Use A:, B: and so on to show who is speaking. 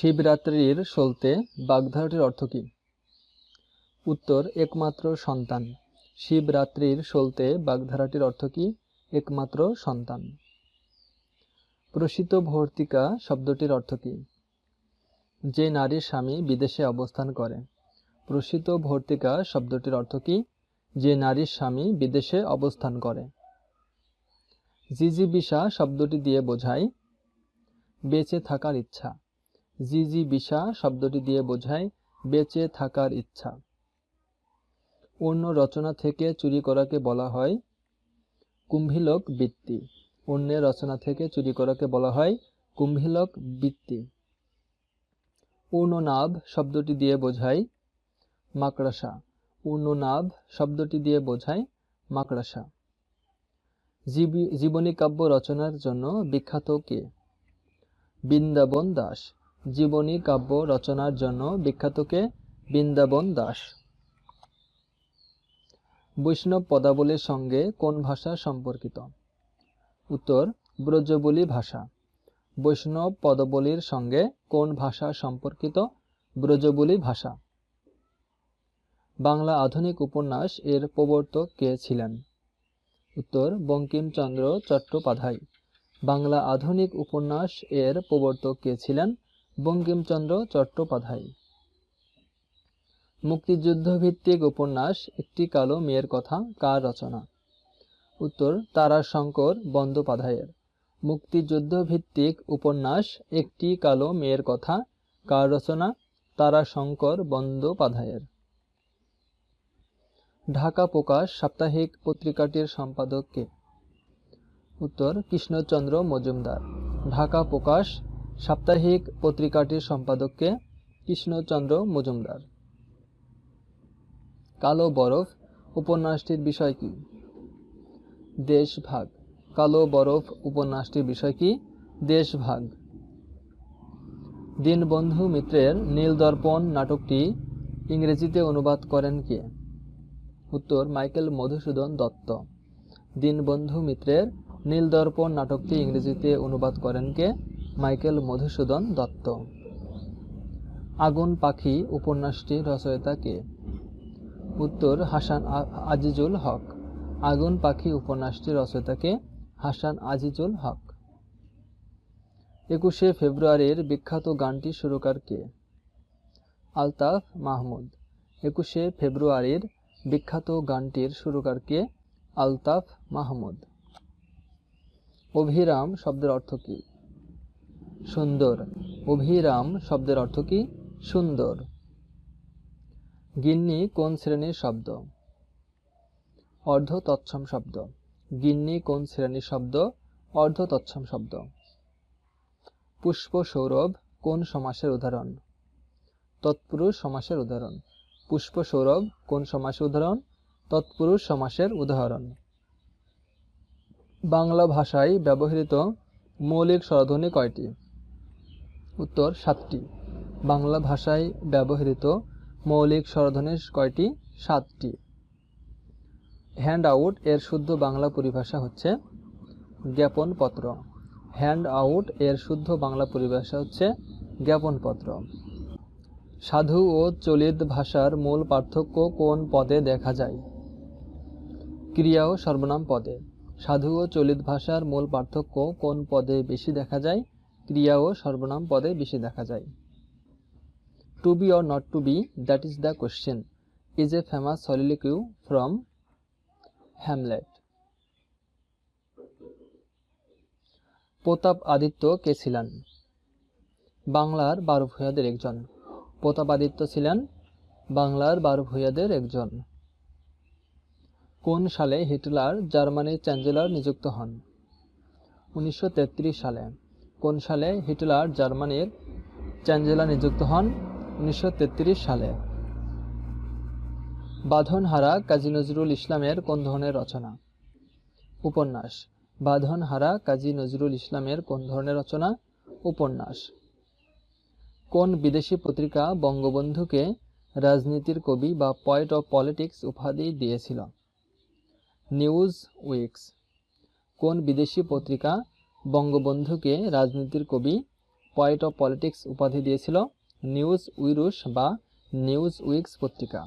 A: শিবরাত্রির সলতে বাগধারাটির অর্থ কী? উত্তর, একমাত্র সন্তান। শিবরাত্রির সলতে বাগধারাটির অর্থ কী? একমাত্র সন্তান। প্রসিত ভর্তিকা শব্দটির অর্থ কী? যে নারীর স্বামী বিদেশে অবস্থান করে। প্রসিত ভর্তিকা শব্দটির অর্থ কী? যে নারীর স্বামী বিদেশে অবস্থান করে। জিজিবিসা শব্দটি দিয়ে বোঝায়, বেঁচে থাকার ইচ্ছা। জিজিবিসা শব্দটি দিয়ে বোঝায়, বেঁচে থাকার ইচ্ছা। অন্য রচনা থেকে চুরি করাকে বলা হয় কুম্ভিলক বৃত্তি। অন্যের রচনা থেকে চুরি করাকে বলা হয় কুম্ভিলক বৃত্তি। পূর্ণনাভ শব্দটি দিয়ে বোঝায় মাকড়াসা। পূর্ণনাভ শব্দটি দিয়ে বোঝায় মাকড়াসা। জীবী- জীবনী কাব্য রচনার জন্য বিখ্যাত কে? বৃন্দাবন দাস। জীবনী, কাব্য, রচনার জন্য বিখ্যাত কে? বৃন্দাবন দাস। বৈষ্ণব পদাবলীর সঙ্গে কোন ভাষা সম্পর্কিত? উত্তর, ব্রজবুলি ভাষা। বৈষ্ণব পদবলীর সঙ্গে কোন ভাষা সম্পর্কিত? ব্রজবুলি ভাষা। বাংলা আধুনিক উপন্যাস এর প্রবর্তক কে ছিলেন? উত্তর, বঙ্কিমচন্দ্র চট্টোপাধ্যায়। বাংলা আধুনিক উপন্যাস এর প্রবর্তক কে ছিলেন? বঙ্কিমচন্দ্র চট্টোপাধ্যায়। মুক্তিযুদ্ধভিত্তিক উপন্যাস, একটি কালো মেয়ের কথা, কার রচনা? উত্তর, তারাশঙ্কর বন্দ্যোপাধ্যায়ের। মুক্তিযুদ্ধভিত্তিক উপন্যাস, একটি কালো মেয়ের কথা, কার রচনা? তারাশঙ্কর বন্দ্যোপাধ্যায়ের। ঢাকা প্রকাশ সাপ্তাহিক পত্রিকাটির সম্পাদক কে? উত্তর, কৃষ্ণচন্দ্র মজুমদার। ঢাকা প্রকাশ সাপ্তাহিক পত্রিকাটির সম্পাদককে কৃষ্ণচন্দ্র মজুমদার। কালো বরফ, উপন্যাসটির বিষয় কি? দেশভাগ কালো বরফ, উপন্যাসটির বিষয় কি? দেশভাগ দীনবন্ধু মিত্রের নীলদর্পণ নাটকটি ইংরেজিতে অনুবাদ করেন কে? উত্তর, মাইকেল মধুসূদন দত্ত। দীনবন্ধু মিত্রের নীলদর্পণ নাটকটি ইংরেজিতে অনুবাদ করেন কে? মাইকেল মধুসূদন দত্ত। আগুন পাখি উপন্যাসটির রচয়িতা কে উত্তর, হাসান আজিজুল হক। আগুন পাখি উপন্যাসটির রচয়িতাকে হাসান আজিজুল হক। একুশে ফেব্রুয়ারির বিখ্যাত গানটি সুরকার কে? আলতাফ মাহমুদ। একুশে ফেব্রুয়ারির বিখ্যাত গানটির সুরকার কে? আলতাফ মাহমুদ। অভিরাম শব্দের অর্থ কি? সুন্দর। অভিরাম শব্দের অর্থ কি? সুন্দর। গিন্নি কোন শ্রেণির শব্দ? অর্ধ তৎসম শব্দ। গিন্নি কোন শ্রেণির শব্দ? অর্ধ তৎসম শব্দ। পুষ্প সৌরভ কোন সমাসের উদাহরণ? তৎপুরুষ সমাসের উদাহরণ। পুষ্প সৌরভ কোন সমাসের উদাহরণ? তৎপুরুষ সমাসের উদাহরণ। বাংলা ভাষায় ব্যবহৃত মৌলিক স্বরধ্বনি কয়টি? উত্তর সাতটি। বাংলা ভাষায় ব্যবহৃত মৌলিক স্বরধ্বনি কয়টি? সাতটি। হ্যান্ড আউট এর শুদ্ধ বাংলা পরিভাষা হচ্ছে জ্ঞাপনপত্র। হ্যান্ড আউট এর শুদ্ধ বাংলা পরিভাষা হচ্ছে জ্ঞাপনপত্র। সাধু ও চলিত ভাষার মূল পার্থক্য কোন পদে দেখা যায়? ক্রিয়া ও সর্বনাম পদে। সাধু ও চলিত ভাষার মূল পার্থক্য কোন পদে বেশি দেখা যায়? ক্রিয়া ও সর্বনাম পদে বেশি দেখা যায়। To be or not to be that is the question is a famous soliloquy from Hamlet Pratap Aditya কে ছিলেন? বাংলার বারো ভূয়াদের একজন। প্রতাপ আদিত্য ছিলেন বাংলার বারো ভূয়াদের একজন। কোন সালে হিটলার জার্মানির চ্যান্সেলর নিযুক্ত হন? উনিশশো তেত্রিশ সালে। কোন সালে হিটলার জার্মানির চ্যান্সেলর নিযুক্ত হন? উনিশশো সালে। বাঁধনহারা কাজী নজরুল ইসলামের কোন ধরনের রচনা? উপন্যাস। বাঁধনহারা কাজী নজরুল ইসলামের কোন ধরনের রচনা? উপন্যাস। কোন বিদেশি পত্রিকা বঙ্গবন্ধুকে রাজনীতির কবি বা পয়েট অফ পলিটিক্স উপাধি দিয়েছিল? News weeks. কোন বিদেশি পত্রিকা বঙ্গবন্ধুকে রাজনীতির কবি পয়েট অফ পলিটিক্স উপাধি দিয়েছিল নিউজ উইরুশ বা নিউজ উইক্স পত্রিকা।